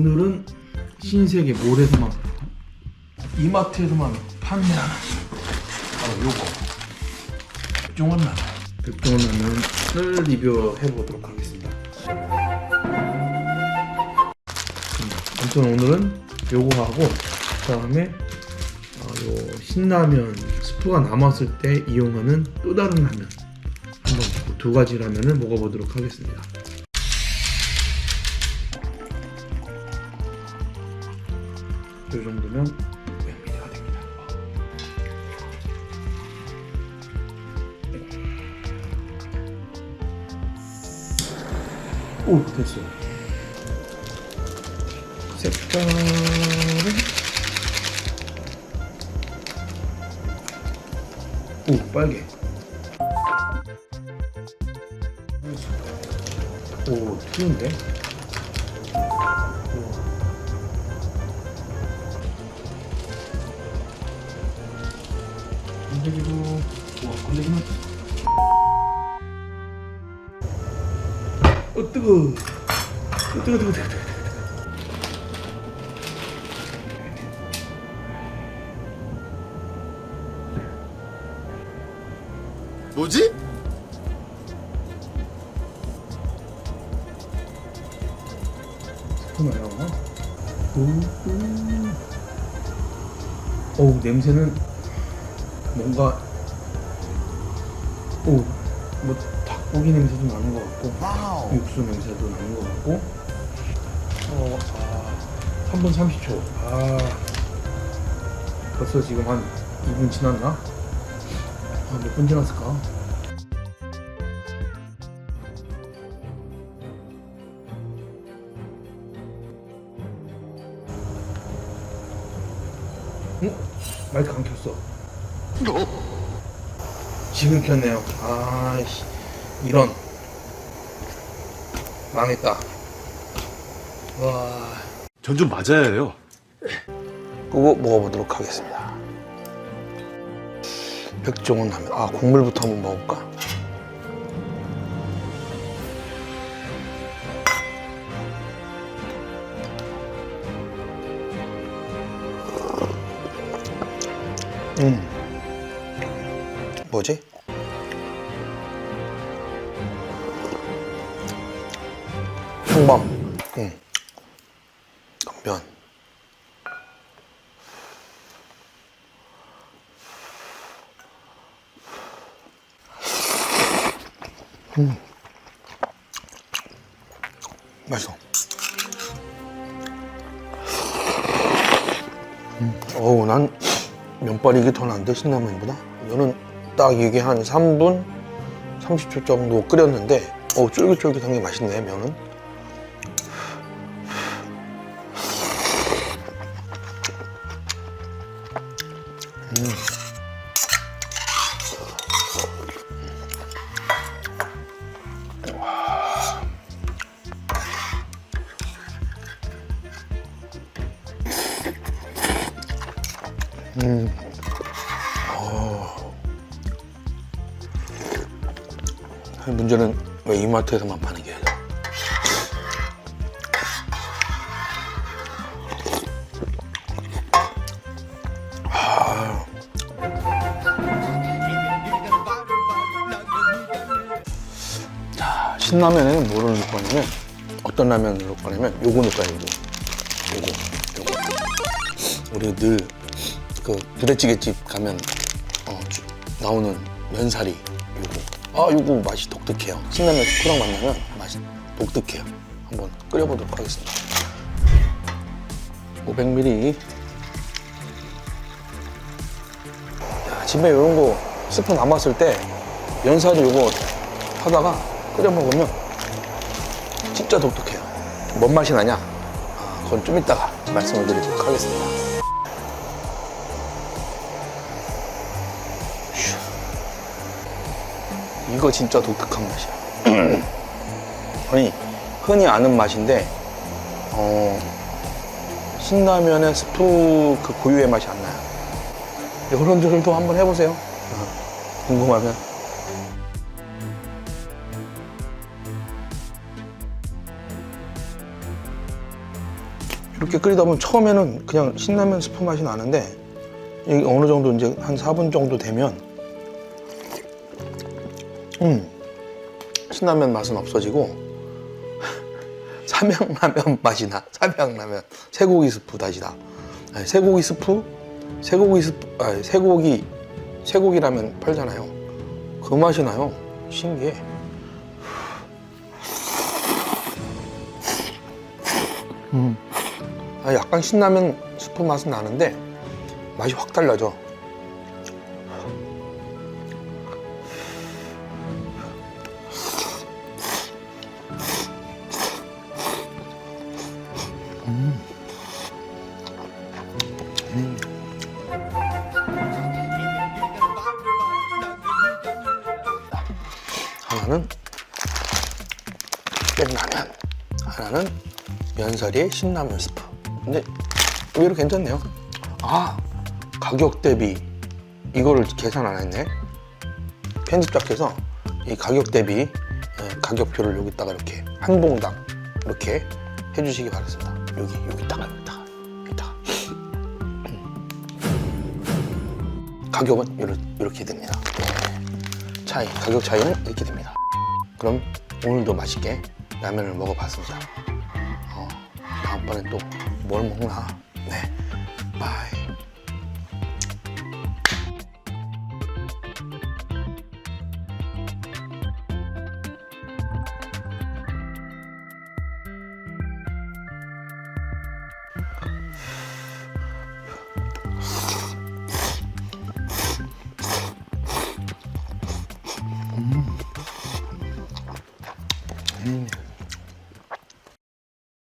오늘은 신세계 몰에서만 이마트에서만 판매하는 바로 요거. 백종원 라면. 백종원 라면을 리뷰해 보도록 하겠습니다. 아무튼 오늘은 요거 하고 그 다음에 어, 요 신라면 스프가 남았을 때 이용하는 또 다른 라면. 한번 두 가지 라면을 먹어보도록 하겠습니다 이 정도면 100ml가 됩니다. 오 됐어. 색깔은 오 빨개. 오 튀는데? 건더기도 와 건더기는 어 뜨거. 어, 뜨거 뜨거 뜨거 뜨거 뭐지? 나요. 어우 냄새는 뭔가 오뭐 닭고기 냄새도 나는 것 같고. 육수 냄새도 나는 것 같고 어, 아, 3분 30초 아 벌써 지금 한 2분 지났나? 아, 몇 분 지났을까? 응? 마이크 안 켰어 지금 켰네요. 아이씨. 이런. 망했다. 와. 전 좀 맞아야 해요. 그거 먹어보도록 하겠습니다. 백종원 라면. 아 국물부터 한번 먹어볼까? 음 뭐지? 평범 음. 면 맛있어. 음, 어우, 난 면발이 이게 더 난데, 신라면보다. 이거는 딱 이게 한 3분 30초 정도 끓였는데, 어우, 쫄깃쫄깃한 게 맛있네, 면은. 음. 문제는 왜 이마트에서만 파는 게 아니라. 아. 자, 신라면에는 뭐를 넣을 거냐면 어떤 라면을 넣을 거냐면 요거 넣을 거야 요거 요거 요거 우리 늘그 부대찌개집 가면 어, 주- 나오는 면사리 요거 아 요거 맛이 독특해요. 신라면 스프랑 만나면 맛이 독특해요. 한번 끓여보도록 하겠습니다. 500ml 야, 집에 이런 거 스프 남았을 때 면사리 요거 하다가 끓여 먹으면 진짜 독특해요. 뭔 맛이 나냐? 아, 그건 좀 이따가 말씀을 드리도록 하겠습니다 이거 진짜 독특한 맛이야. 아니 흔히 아는 맛인데 어, 신라면의 스프 그 고유의 맛이 안 나요. 여러분들도 한번 해보세요. 어, 궁금하면. 이렇게 끓이다 보면 처음에는 그냥 신라면 스프 맛이 나는데 어느 정도 이제 한 4분 정도 되면 음. 신라면 맛은 없어지고 삼양라면 맛이 나 삼양라면 쇠고기 스프 다시 나 아니, 쇠고기 스프? 쇠고기 스프 아니, 쇠고기 쇠고기라면 팔잖아요. 그 맛이 나요. 신기해. 아, 약간 신라면 스프 맛은 나는데 맛이 확 달라져. 하나는 깻라면, 하나는 면사리의 신라면 스프. 근데 의외로 괜찮네요. 아 가격 대비 이거를 계산 안 했네. 편집작해서 이 가격 대비 예, 가격표를 여기다가 이렇게 한 봉당 이렇게 해주시기 바랍니다. 여기 여기다가 여기다가 여기다가 음. 가격은 이렇- 이렇게 됩니다. 네. 차이 가격 차이는 이렇게 됩니다. 그럼 오늘도 맛있게 라면을 먹어봤습니다. 어, 다음번엔 또뭘 먹나? 네,